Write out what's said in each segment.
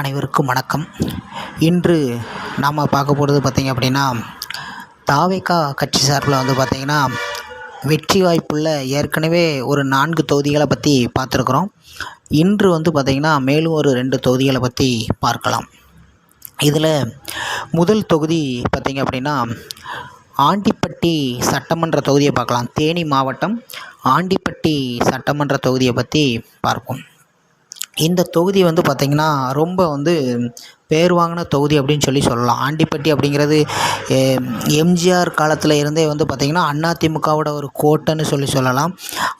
அனைவருக்கும் வணக்கம். இன்று நாம் பார்க்க போகிறது பார்த்திங்க அப்படின்னா தாவேக்கா கட்சி சார்பில் வந்து பார்த்திங்கன்னா வெற்றி வாய்ப்புள்ள ஏற்கனவே ஒரு நான்கு தொகுதிகளை பற்றி பார்த்துருக்குறோம். இன்று வந்து பார்த்திங்கன்னா மேலும் ஒரு ரெண்டு தொகுதிகளை பற்றி பார்க்கலாம். இதில் முதல் தொகுதி பார்த்திங்க அப்படின்னா ஆண்டிப்பட்டி சட்டமன்ற தொகுதியை பார்க்கலாம். தேனி மாவட்டம் ஆண்டிப்பட்டி சட்டமன்ற தொகுதியை பற்றி பார்ப்போம். இந்த தொகுதி வந்து பார்த்திங்கன்னா ரொம்ப வந்து பேர் வாங்கின தொகுதி அப்படின்னு சொல்லி சொல்லலாம். ஆண்டிப்பட்டி அப்படிங்கிறது எம்ஜிஆர் காலத்தில் இருந்தே வந்து பார்த்திங்கன்னா அதிமுகவோட ஒரு கோட்டைன்னு சொல்லி சொல்லலாம்.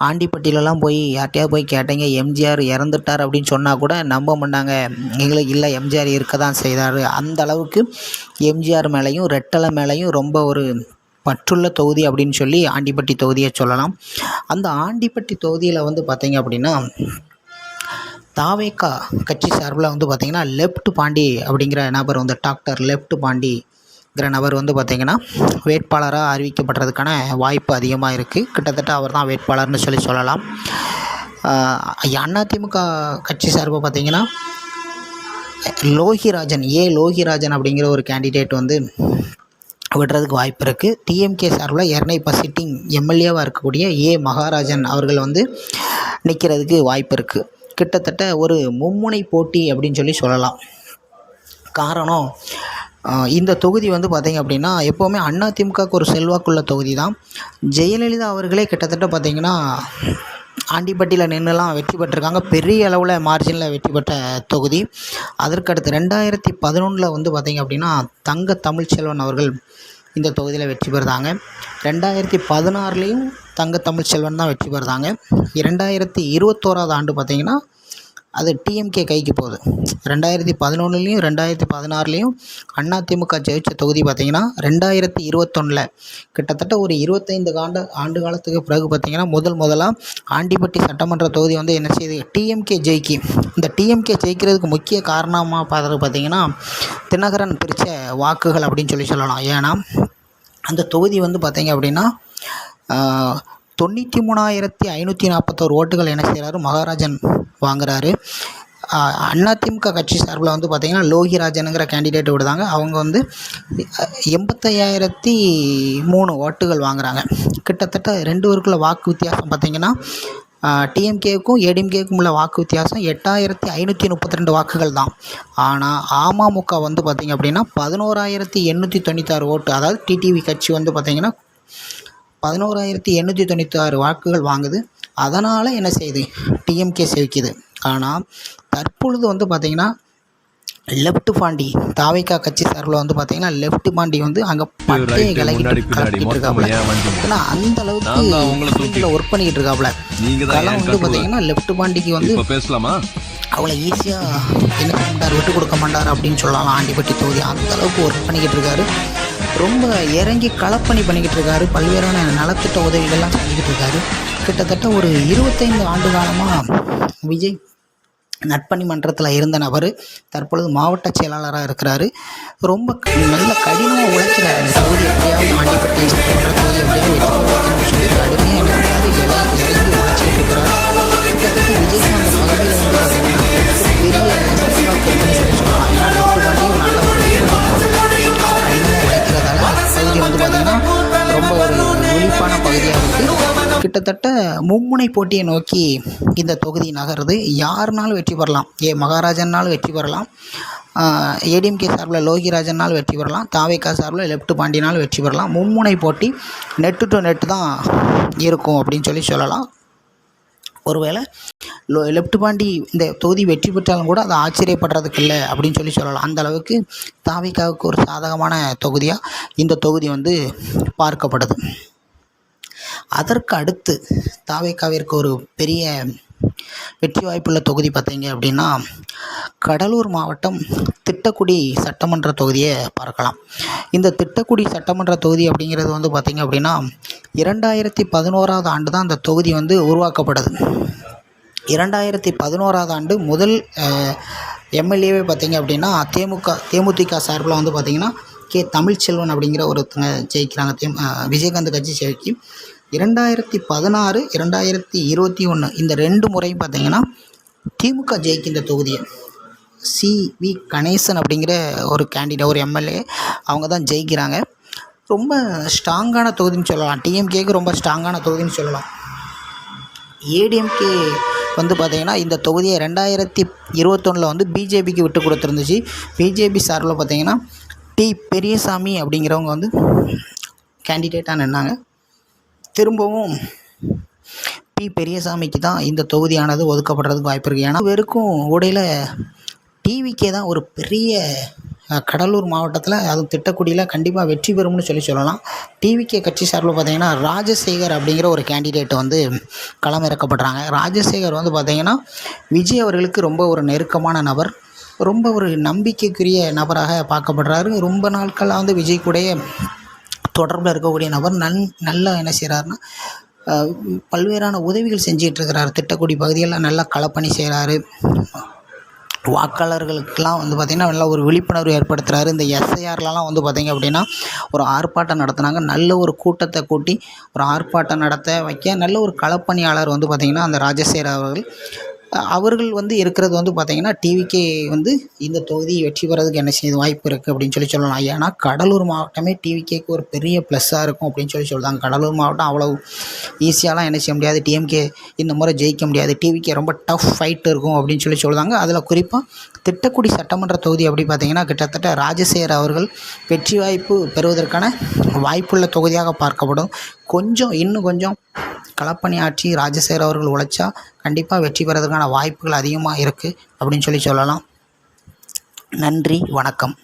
ஆண்டிப்பட்டியிலலாம் போய் யார்ட்டையா போய் கேட்டீங்க? எம்ஜிஆர் இறந்துட்டார் அப்படின்னு சொன்னால் கூட நம்ப மாட்டாங்க. எங்களுக்கு இல்லை எம்ஜிஆர் இருக்க தான் செய்தார். அந்த அளவுக்கு எம்ஜிஆர் மேலேயும் ரெட்டலை மேலேயும் ரொம்ப ஒரு பற்றுள்ள தொகுதி அப்படின்னு சொல்லி ஆண்டிப்பட்டி தொகுதியை சொல்லலாம். அந்த ஆண்டிப்பட்டி தொகுதியில் வந்து பார்த்திங்க அப்படின்னா தாவேக்கா கட்சி சார்பில் வந்து பார்த்திங்கன்னா லெஃப்ட் பாண்டி அப்படிங்கிற நபர் வந்து டாக்டர் லெஃப்ட் பாண்டிங்கிற நபர் வந்து பார்த்திங்கன்னா வேட்பாளராக அறிவிக்கப்படுறதுக்கான வாய்ப்பு அதிகமாக இருக்குது கிட்டத்தட்ட அவர் தான் வேட்பாளர்னு சொல்லி சொல்லலாம். அதிமுக கட்சி சார்பை பார்த்திங்கன்னா லோகிராஜன் ஏ லோகிராஜன் அப்படிங்கிற ஒரு கேண்டிடேட் வந்து விடுறதுக்கு வாய்ப்பு இருக்குது டிஎம்கே சார்பில் இரநை இப்போ சிட்டிங் எம்எல்ஏவாக இருக்கக்கூடிய ஏ மகாராஜன் அவர்கள் வந்து நிற்கிறதுக்கு வாய்ப்பு இருக்குது கிட்டத்தட்ட ஒரு மும்முனை போட்டி அப்படின்னு சொல்லி சொல்லலாம். காரணம் இந்த தொகுதி வந்து பார்த்திங்க அப்படின்னா எப்போவுமே அதிமுகவுக்கு ஒரு செல்வாக்குள்ள தொகுதி தான் ஜெயலலிதா அவர்களே கிட்டத்தட்ட பார்த்திங்கன்னா ஆண்டிப்பட்டியில் நின்றுலாம் வெற்றி பெற்றிருக்காங்க. பெரிய அளவில் மார்ஜினில் வெற்றி பெற்ற தொகுதி. அதற்கடுத்து ரெண்டாயிரத்தி பதினொன்றில் வந்து பார்த்திங்க அப்படின்னா தங்க தமிழ்ச்செல்வன் அவர்கள் இந்த தொகுதியில் வெற்றி பெறுதாங்க ரெண்டாயிரத்தி பதினாறுலேயும் தங்க தமிழ்ச்செல்வன் தான் வெற்றி பெறுறாங்க. இரண்டாயிரத்தி இருபத்தோராவது ஆண்டு பார்த்திங்கன்னா அது டிஎம்கே கைக்கு போகுது. ரெண்டாயிரத்தி பதினொன்றுலேயும் ரெண்டாயிரத்தி பதினாறுலேயும் அண்ணா திமுக ஜெயித்த தொகுதி பார்த்திங்கன்னா ரெண்டாயிரத்தி இருபத்தொன்னில். கிட்டத்தட்ட ஒரு இருபத்தைந்து ஆண்டு ஆண்டு காலத்துக்கு பிறகு பார்த்திங்கன்னா முதல் முதலாக ஆண்டிப்பட்டி சட்டமன்ற தொகுதி வந்து என்ன செய்யுது டிஎம்கே ஜெயிக்கி. இந்த டிஎம்கே ஜெயிக்கிறதுக்கு முக்கிய காரணமாக பார்த்தது பார்த்திங்கன்னா தினகரன் பிரித்த வாக்குகள் அப்படின்னு சொல்லி சொல்லலாம். ஏன்னா அந்த தொகுதி வந்து பார்த்திங்க அப்படின்னா தொண்ணூற்றி மூணாயிரத்தி ஐநூற்றி நாற்பத்தோரு ஓட்டுகள் என்ன செய்கிறாரு மகாராஜன் வாங்குறாரு. அதிமுக கட்சி சார்பில் வந்து பார்த்திங்கன்னா லோகிராஜனுங்கிற கேண்டிடேட் விடுதாங்க. அவங்க வந்து எண்பத்தையாயிரத்தி மூணு ஓட்டுகள் வாங்குகிறாங்க கிட்டத்தட்ட ரெண்டு பேருக்குள்ள வாக்கு வித்தியாசம் பார்த்திங்கன்னா டிஎம்கேவுக்கும் ஏடிஎம்கேவுக்கும் உள்ள வாக்கு வித்தியாசம் எட்டாயிரத்தி ஐநூற்றி முப்பத்தி ரெண்டு வாக்குகள் தான். ஆனால் அமமுக வந்து பார்த்திங்க அப்படின்னா பதினோராயிரத்தி எண்ணூற்றி தொண்ணூத்தாறு ஓட்டு அதாவது டிடிவி கட்சி வந்து பார்த்திங்கன்னா பதினோராயிரத்தி எண்ணூற்றி தொண்ணூற்றி ஆறு வாக்குகள் வாங்குது. அதனால் என்ன செய்யுது? டிஎம்கே செவிக்குது. ஆனால் தற்பொழுது வந்து பார்த்திங்கன்னா லெஃப்ட் பாண்டி தாவைக்கா கட்சி சார்பில் வந்து பார்த்தீங்கன்னா லெஃப்ட் பாண்டி வந்து அங்கே பட்டையை கலக்கிட்டு கலக்கிட்டு இருக்காப்புல. ஏன்னா அந்த அளவுக்கு ஒர்க் பண்ணிக்கிட்டு இருக்காப்புல. அதெல்லாம் வந்து பார்த்தீங்கன்னா லெஃப்ட் பாண்டிக்கு வந்து பேசலாமா? அவ்வளோ ஈஸியாக என்ன மாட்டார் விட்டு கொடுக்க மாட்டார் அப்படின்னு சொல்லலாம். ஆண்டிப்பட்டி தொகுதி அந்த அளவுக்கு ஒர்க் பண்ணிக்கிட்டு இருக்காரு. ரொம்ப இறங்கி களப்பணி பண்ணிக்கிட்டு இருக்காரு. பல்வேறான நலத்திட்ட உதவிகள்லாம் செஞ்சுக்கிட்டு இருக்காரு. கிட்டத்தட்ட ஒரு இருபத்தைந்து ஆண்டு காலமாக விஜய் நட்பணி மன்றத்தில் இருந்த நபர் தற்பொழுது மாவட்ட செயலாளராக இருக்கிறாரு. ரொம்ப நல்ல கடினமாக உழைக்கிறார் இந்த தொகுதி எப்படியாவது ஆண்டிப்பட்டி கிட்டத்தட்ட மும்முனை போட்டியை நோக்கி இந்த தொகுதி நகருது. யாருனாலும் வெற்றி பெறலாம். ஏ. மகாராஜன்னாலும் வெற்றி பெறலாம். ஏடிஎம்கே சார்பில் லோகிராஜனால் வெற்றி பெறலாம். தாவேக்கா சார்பில் லெஃப்ட் பாண்டினாலும் வெற்றி பெறலாம். மும்முனை போட்டி நெட்டு டு நெட்டு தான் இருக்கும் அப்படின்னு சொல்லி சொல்லலாம். ஒருவேளை லோ லெஃப்ட் பாண்டி இந்த தொகுதி வெற்றி பெற்றாலும் கூட அது ஆச்சரியப்படுறதுக்கு இல்லை அப்படின்னு சொல்லி சொல்லலாம். அந்த அளவுக்கு தாவிக்காவுக்கு ஒரு சாதகமான தொகுதியாக இந்த தொகுதி வந்து பார்க்கப்படுது. அதற்கு அடுத்து தாவேக்காவிற்கு ஒரு பெரிய வெற்றி வாய்ப்புள்ள தொகுதி பார்த்தீங்க அப்படின்னா கடலூர் மாவட்டம் திட்டக்குடி சட்டமன்ற தொகுதியை பார்க்கலாம். இந்த திட்டக்குடி சட்டமன்ற தொகுதி அப்படிங்கிறது வந்து பார்த்திங்க அப்படின்னா இரண்டாயிரத்தி பதினோராவது ஆண்டு தான் அந்த தொகுதி வந்து உருவாக்கப்படுது இரண்டாயிரத்தி பதினோராவது ஆண்டு முதல் எம்எல்ஏவே பார்த்திங்க அப்படின்னா தேமுக தேமுதிக சார்பில் வந்து பார்த்திங்கன்னா கே தமிழ்ச்செல்வன் அப்படிங்கிற ஒருத்தங்க ஜெயிக்கிறாங்க. தே விஜயகாந்த் கட்சி ஜெயிக்கி இரண்டாயிரத்தி பதினாறு இரண்டாயிரத்தி இருபத்தி ஒன்று இந்த ரெண்டு முறையும் பார்த்திங்கன்னா திமுக ஜெயிக்கின்ற இந்த தொகுதியை. சி. வி. கணேசன் அப்படிங்கிற ஒரு கேண்டிடேட் ஒரு எம்எல்ஏ அவங்க தான் ஜெயிக்கிறாங்க. ரொம்ப ஸ்ட்ராங்கான தொகுதின்னு சொல்லலாம். டிஎம்கேக்கு ரொம்ப ஸ்ட்ராங்கான தொகுதின்னு சொல்லலாம். ஏடிஎம்கே வந்து பார்த்திங்கன்னா இந்த தொகுதியை ரெண்டாயிரத்தி இருபத்தொன்னில் வந்து பிஜேபிக்கு விட்டு கொடுத்துருந்துச்சு. பிஜேபி சார்பில் பார்த்திங்கன்னா டி. பெரியசாமி அப்படிங்கிறவங்க வந்து கேண்டிடேட்டாக நின்னாங்க. திரும்பவும் பி பெரியசாமிக்கு தான் இந்த தொகுதியானது ஒதுக்கப்படுறதுக்கு வாய்ப்பு இருக்குது ஏன்னா வெறுக்கும் உடையில் டிவிக்கே தான் ஒரு பெரிய கடலூர் மாவட்டத்தில் அதுவும் திட்டக்குடியில் கண்டிப்பாக வெற்றி பெறும்னு சொல்லி சொல்லலாம். டிவிகே கட்சி சார்பில் பார்த்தீங்கன்னா ராஜசேகர் அப்படிங்கிற ஒரு கேண்டிடேட் வந்து களம் இறக்கப்படுறாங்க ராஜசேகர் வந்து பார்த்தீங்கன்னா விஜய் அவர்களுக்கு ரொம்ப ஒரு நெருக்கமான நபர். ரொம்ப ஒரு நம்பிக்கைக்குரிய நபராக பார்க்கப்படுறாரு. ரொம்ப நாட்களாக வந்து விஜய் கூடயே தொடர்பில் இருக்கக்கூடிய நபர் நன் நல்லா என்ன செய்கிறாருன்னா பல்வேறான உதவிகள் செஞ்சிகிட்ருக்கிறார் திட்டக்குடி பகுதிகளெலாம் நல்லா களப்பணி செய்கிறாரு வாக்காளர்களுக்கெல்லாம் வந்து பார்த்திங்கன்னா நல்ல ஒரு விழிப்புணர்வு ஏற்படுத்துகிறாரு இந்த எஸ்ஐஆர்லலாம் வந்து பார்த்திங்க அப்படின்னா ஒரு ஆர்ப்பாட்டம் நடத்துனாங்க. நல்ல ஒரு கூட்டத்தை கூட்டி ஒரு ஆர்ப்பாட்டம் நடத்த வைக்க நல்ல ஒரு களப்பணியாளர் வந்து பார்த்திங்கன்னா அந்த ராஜசேகர் அவர்கள் அவர்கள் வந்து இருக்கிறது வந்து பார்த்திங்கன்னா டிவிக்கே வந்து இந்த தொகுதி வெற்றி பெறதுக்கு என்ன செய்யுது வாய்ப்பு இருக்குது அப்படின்னு சொல்லி சொல்லலாம். ஏன்னா கடலூர் மாவட்டமே டிவிகேக்கு ஒரு பெரிய ப்ளஸ்ஸாக இருக்கும் அப்படின்னு சொல்லி சொல்கிறாங்க கடலூர் மாவட்டம் அவ்வளோ ஈஸியாலாம் என்ன செய்ய முடியாது. டிஎம்கே இந்த முறை ஜெயிக்க முடியாது. டிவிக்கே ரொம்ப டஃப் ஃபைட் இருக்கும் அப்படின்னு சொல்லி சொல்கிறாங்க அதில் குறிப்பாக திட்டக்குடி சட்டமன்ற தொகுதி அப்படி பார்த்திங்கன்னா கிட்டத்தட்ட ராஜசேகர் அவர்கள் வெற்றி வாய்ப்பு பெறுவதற்கான வாய்ப்புள்ள தொகுதியாக பார்க்கப்படும். கொஞ்சம் இன்னும் கொஞ்சம் களப்பணி ஆற்றி ராஜசேகர் அவர்கள் உழைச்சா கண்டிப்பாக வெற்றி பெறதுக்கான வாய்ப்புகள் அதிகமாக இருக்குது அப்படின்னு சொல்லி சொல்லலாம். நன்றி வணக்கம்.